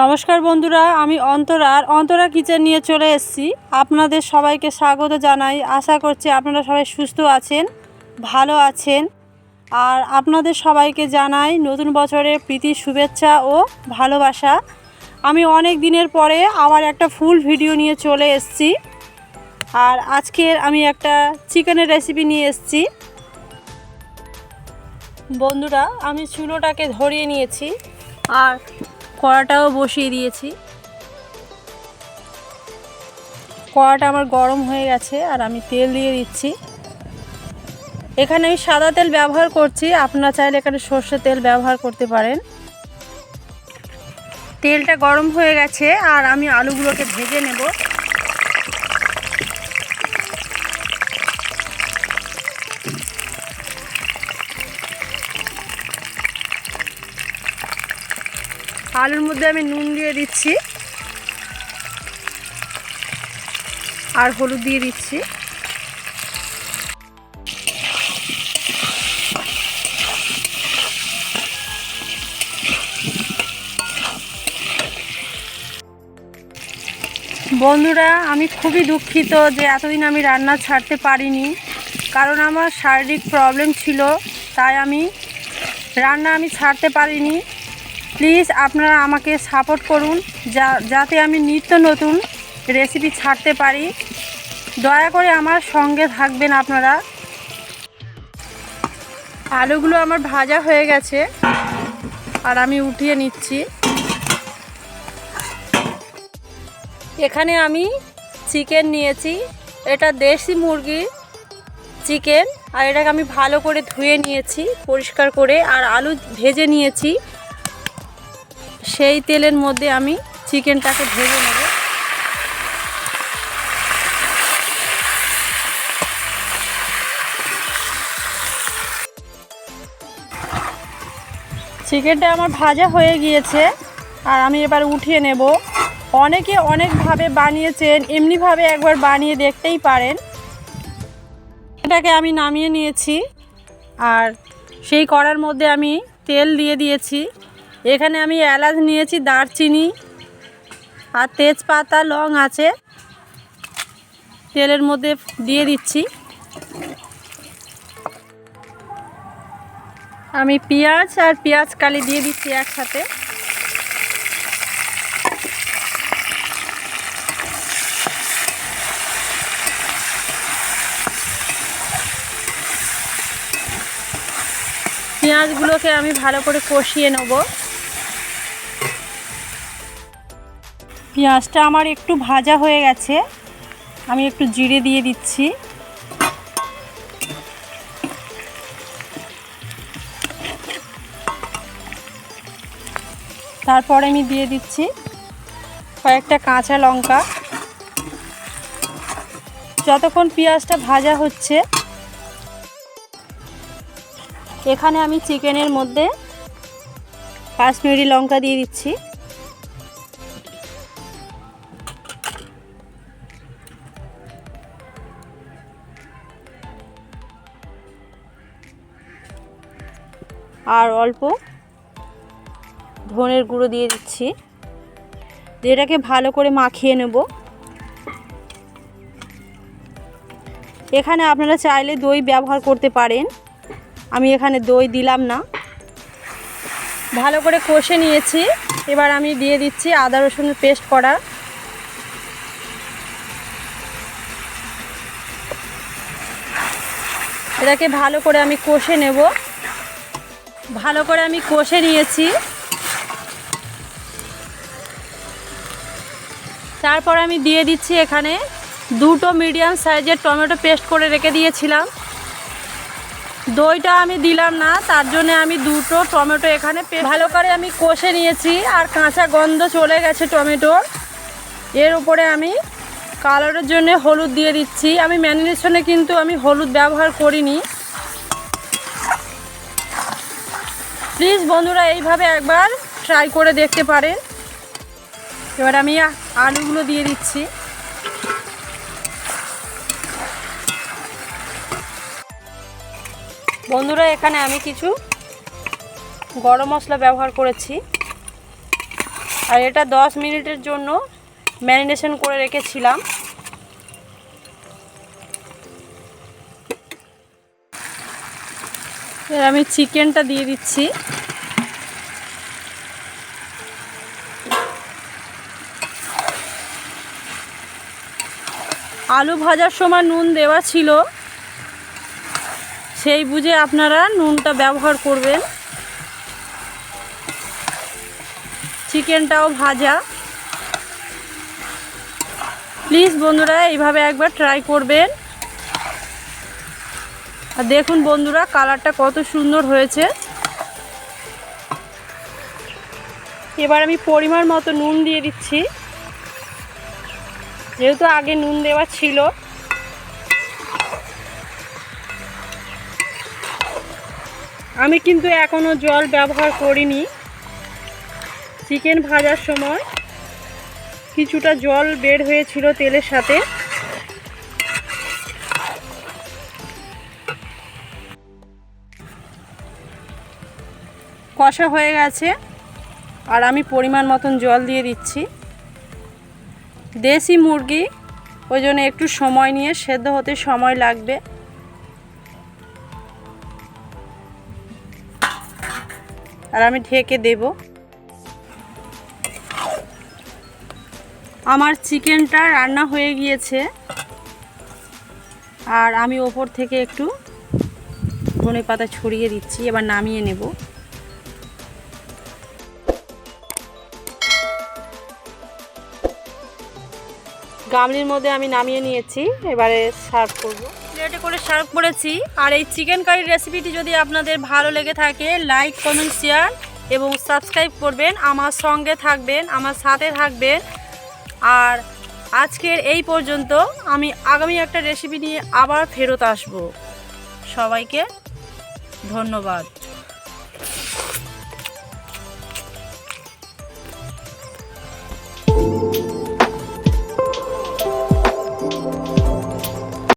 নমস্কার বন্ধুরা, আমি অন্তরার অন্তরা কিচেন নিয়ে চলে এসেছি। আপনাদের সবাইকে স্বাগত জানাই। আশা করছি আপনারা সবাই সুস্থ আছেন, ভালো আছেন। আর আপনাদের সবাইকে জানাই নতুন বছরের প্রীতি, শুভেচ্ছা ও ভালোবাসা। আমি অনেক দিনের পরে আবার একটা ফুল ভিডিও নিয়ে চলে এসেছি। আর আজকের আমি একটা চিকেনের রেসিপি নিয়ে এসেছি। বন্ধুরা, আমি চুলোটাকে ধরিয়ে নিয়েছি। আর কড়াটাও বসিয়ে দিয়েছি। কড়াটা আমার গরম হয়ে গেছে আর আমি তেল দিয়ে দিচ্ছি। এখানে আমি সাদা তেল ব্যবহার করছি, আপনারা চাইলে এখানে সর্ষে তেল ব্যবহার করতে পারেন। তেলটা গরম হয়ে গেছে আর আমি আলুগুলোকে ভেজে নেব। আলুর মধ্যে আমি নুন দিয়ে দিচ্ছি। আর হলুদ দিয়ে দিচ্ছি। বন্ধুরা, আমি খুবই দুঃখিত যে এতদিন আমি রান্না ছাড়তে পারিনি, কারণ আমার শারীরিক প্রবলেম ছিল, তাই আমি রান্না আমি ছাড়তে পারিনি। প্লিজ আপনারা আমাকে সাপোর্ট করুন, যা, যাতে আমি নিত্য নতুন রেসিপি ছাড়তে পারি। দয়া করে আমার সঙ্গে থাকবেন আপনারা। আলুগুলো আমার ভাজা হয়ে গেছে, আর আমি উঠিয়ে নিচ্ছি। এখানে আমি চিকেন নিয়েছি, এটা দেশি মুরগি চিকেন আর এটাকে আমি ভালো করে ধুয়ে নিয়েছি, পরিষ্কার করে, আর আলু ভেজে নিয়েছি। সেই তেলের মধ্যে আমি চিকেনটাকে ভেজে নেব। চিকেনটা আমার ভাজা হয়ে গিয়েছে আর আমি এবার উঠিয়ে নেব। অনেকে অনেকভাবে বানিয়েছেন, এমনিভাবে একবার বানিয়ে দেখতেই পারেন। এটাকে আমি নামিয়ে নিয়েছি আর সেই কড়ার মধ্যে আমি তেল দিয়ে দিয়েছি। এখানে আমি এলাচ নিয়েছি, দারচিনি আর তেজপাতা, লং আছে। তেলের মধ্যে দিয়ে দিচ্ছি। আমি পেঁয়াজ আর পেঁয়াজ কালি দিয়ে দিচ্ছি একসাথে। পেঁয়াজগুলোকে আমি ভালো করে কষিয়ে নেব। পেঁয়াজটা আমার একটু ভাজা হয়ে গেছে। আমি একটু জিরে দিয়ে দিচ্ছি। তারপরে আমি দিয়ে দিচ্ছি কয়েকটা কাঁচা লঙ্কা। যতক্ষণ পেঁয়াজটা ভাজা হচ্ছে, এখানে আমি চিকেনের মধ্যে কাশ্মীরি লঙ্কা দিয়ে দিচ্ছি। আর অল্প ধনের গুঁড়ো দিয়ে দিচ্ছি। যেটাকে ভালো করে মাখিয়ে নেব। এখানে আপনারা চাইলে দই ব্যবহার করতে পারেন। আমি এখানে দই দিলাম না। ভালো করে কষে নিয়েছি। এবার আমি দিয়ে দিচ্ছি আদা রসুনের পেস্ট করা। এটাকে ভালো করে আমি কষে নেব। ভালো করে আমি কষে নিয়েছি। তারপর আমি দিয়ে দিচ্ছি এখানে দুটো মিডিয়াম সাইজের টমেটো পেস্ট করে রেখে দিয়েছিলাম। দইটা আমি দিলাম না, তার জন্য আমি দুটো টমেটো এখানে ভালো করে আমি কষে নিয়েছি আর কাঁচা গন্ধ চলে গেছে টমেটোর। এর উপরে আমি কালারের জন্য হলুদ দিয়ে দিচ্ছি। আমি ম্যারিনেশনে কিন্তু আমি হলুদ ব্যবহার করিনি। প্লিজ বন্ধুরা এইভাবে একবার ট্রাই করে দেখতে পারেন। এবার আমি আলুগুলো দিয়ে দিচ্ছি। বন্ধুরা, এখানে আমি কিছু গরম মশলা ব্যবহার করেছি। আর এটা দশ মিনিটের জন্য ম্যারিনেশন করে রেখেছিলাম। আমি চিকেনটা দিয়ে দিচ্ছি। আলু ভাজার সময় নুন দেওয়া ছিল। সেই বুঝে আপনারা নুনটা ব্যবহার করবেন। চিকেনটাও ভাজা। প্লিজ বন্ধুরা, এইভাবে একবার ট্রাই করবেন। আর দেখুন বন্ধুরা, কালারটা কত সুন্দর হয়েছে। এবার আমি পরিমাণ মতো নুন দিয়ে দিচ্ছি। যেহেতু আগে নুন দেওয়া ছিল। আমি কিন্তু এখনও জল ব্যবহার করিনি। চিকেন ভাজার সময় কিছুটা জল বের হয়েছিল তেলের সাথে। কষা হয়ে গেছে। আর আমি পরিমাণ মতন জল দিয়ে দিচ্ছি। দেশি মুরগি, ওই জন্য একটু সময় নিয়ে সেদ্ধ হতে সময় লাগবে। আর আমি ঢেকে দেব। আমার চিকেনটা রান্না হয়ে গিয়েছে। আর আমি ওপর থেকে একটু ধনে পাতা ছড়িয়ে দিচ্ছি, এবার নামিয়ে নেব। গামলির মধ্যে আমি নামিয়ে নিয়েছি, এবারে সার্ভ করব। প্লেটে করে সার্ভ করেছি, আর এই চিকেন কারির রেসিপিটি যদি আপনাদের ভালো লেগে থাকে লাইক কমেন্ট শেয়ার এবং সাবস্ক্রাইব করবেন, আমার সঙ্গে থাকবেন, আমার সাথে থাকবেন। আর আজকের এই পর্যন্ত আমি আগামী একটা রেসিপি নিয়ে আবার ফেরত আসব। সবাইকে ধন্যবাদ।